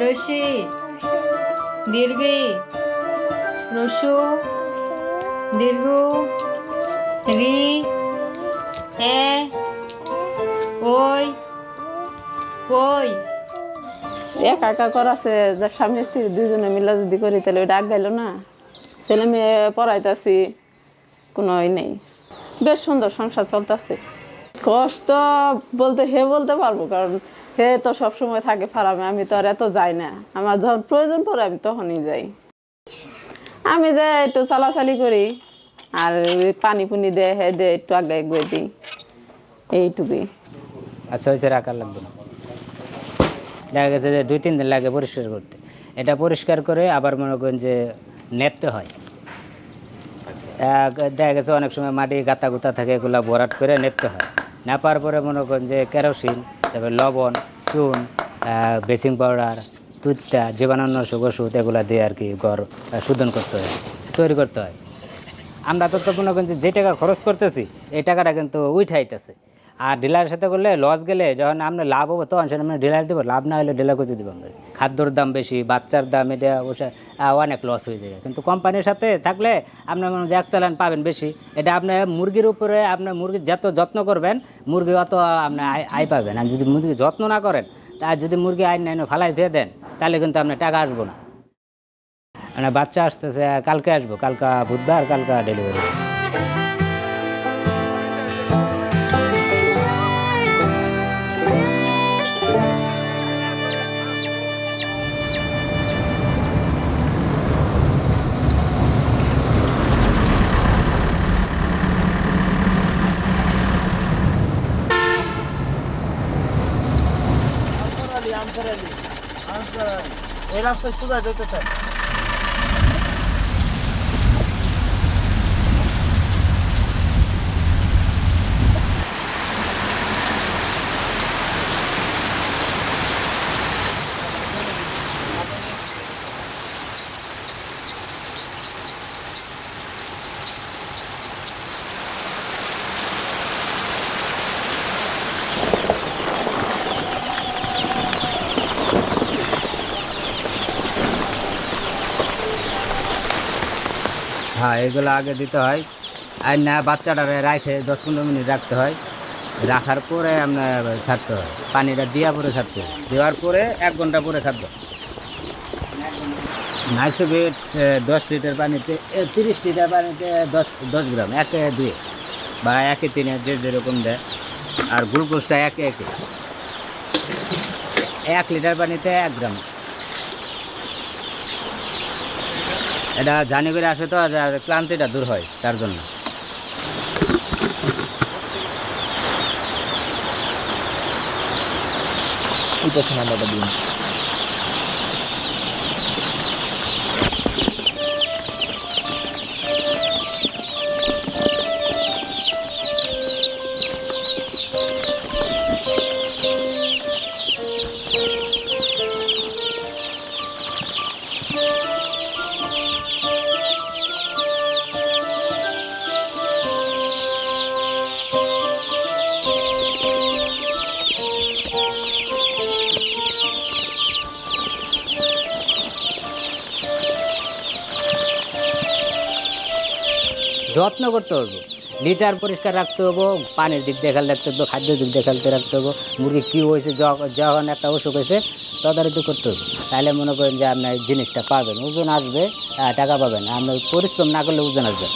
রসি দীর্ঘি। রসু। দীর্ঘ। রি। এ। ওই। ওই। একা একা করাছে যে স্বামী স্ত্রী দুজনে মিলে যদি করি তাহলে ওইটা আগ গেল না? ছেলে মেয়ে পড়াইতেছি কোনো ই নেই। বেশ সুন্দর সংসার চলতেছে। কষ্ট বলতে হে বলতে পারব কারণ হে তো সবসময় থাকে ফার্মে, আমি তো আর এত যাই না। আমার যখন প্রয়োজন পড়ে, আমি তখনই যাই। আমি যে একটু চালাচালি করি, আর পানি পুনি দে, হে দে, একটু আগে এগিয়ে দিই। এইটুকুই। আচ্ছা হয়েছে রাখার লাগবে না। দেখা গেছে যে দুই, তিন দিন লাগে পরিষ্কার করতে। এটা পরিষ্কার করে আবার মনে করেন যে নেপতে হয়। দেখা গেছে অনেক সময় মাটি গাতা গুতা থাকে, এগুলো ভরাট করে নেপতে হয়। নেপার পরে মনে করেন যে কেরোসিন তারপরে লবণ, চুন বেসিং পাউডার তুত্তা জীবাণুনাশক ওষুধ এগুলো দিয়ে আর কি ঘর শোধন করতে হয়, তৈরি করতে হয়। আমরা তো তো করেন যে যে টাকা খরচ করতেছি, এই টাকাটা কিন্তু উঠাইতেছে। আর ডিলারের সাথে করলে লস গেলে যখন আমরা লাভ হব, তখন সেটা আমরা ডিলার দেবো। লাভ না হলে ডিলার করতে দেবো আমরা? খাদ্যর দাম বেশি, বাচ্চার দাম, এটা ওসা অনেক লস হয়ে যায়। কিন্তু কোম্পানির সাথে থাকলে আপনার মনে এক চালান পাবেন বেশি। এটা আপনার মুরগির উপরে আপনার মুরগির যত যত্ন করবেন, মুরগি অত আপনার আয় আয় পাবেন আর যদি মুরগির যত্ন না করেন, তা যদি মুরগি আইন নাইন ফালাই দিয়ে দেন, তাহলে কিন্তু আপনার টাকা আসব না। মানে বাচ্চা আসতেছে, কালকে আসব, কালকা বুধবার, কালকা ডেলিভারি এই রাস্তায় সোজা যেতে চাই হ্যাঁ এগুলো আগে দিতে হয়। আর না বাচ্চাটা রাখে দশ পনেরো মিনিট রাখতে হয়। রাখার পরে আপনার ছাড়তে হয়। পানিটা দেওয়ার পরে ছাড়তে হয়। দেওয়ার পরে এক ঘণ্টা পরে খাদ্য। নাইসোবিট দশ লিটার পানিতে তিরিশ লিটার পানিতে দশ দশ গ্রাম, একে দুয়ে। বা একে তিনে, যে যেরকম দেয়। আর গ্লুকোজটা একে একে। এক লিটার পানিতে এক গ্রাম। এটা জানি করে আসে তো আর ক্লান্তিটা দূর হয় তার জন্য। পাশে দিন। যত্ন করতে হবে লিটার পরিষ্কার রাখতে হবে পানির দিক দেখাল রাখতে হবে খাদ্য দিক দিয়ে খেলতে রাখতে হবে মুরগি কী হয়েছে যখন একটা অসুখ হয়েছে, তদারকি করতে হবে তাহলে মনে করেন যে আপনার জিনিসটা পাবেন, ওজন আসবে টাকা পাবেন। আপনার পরিশ্রম না করলে ওজন আসবে।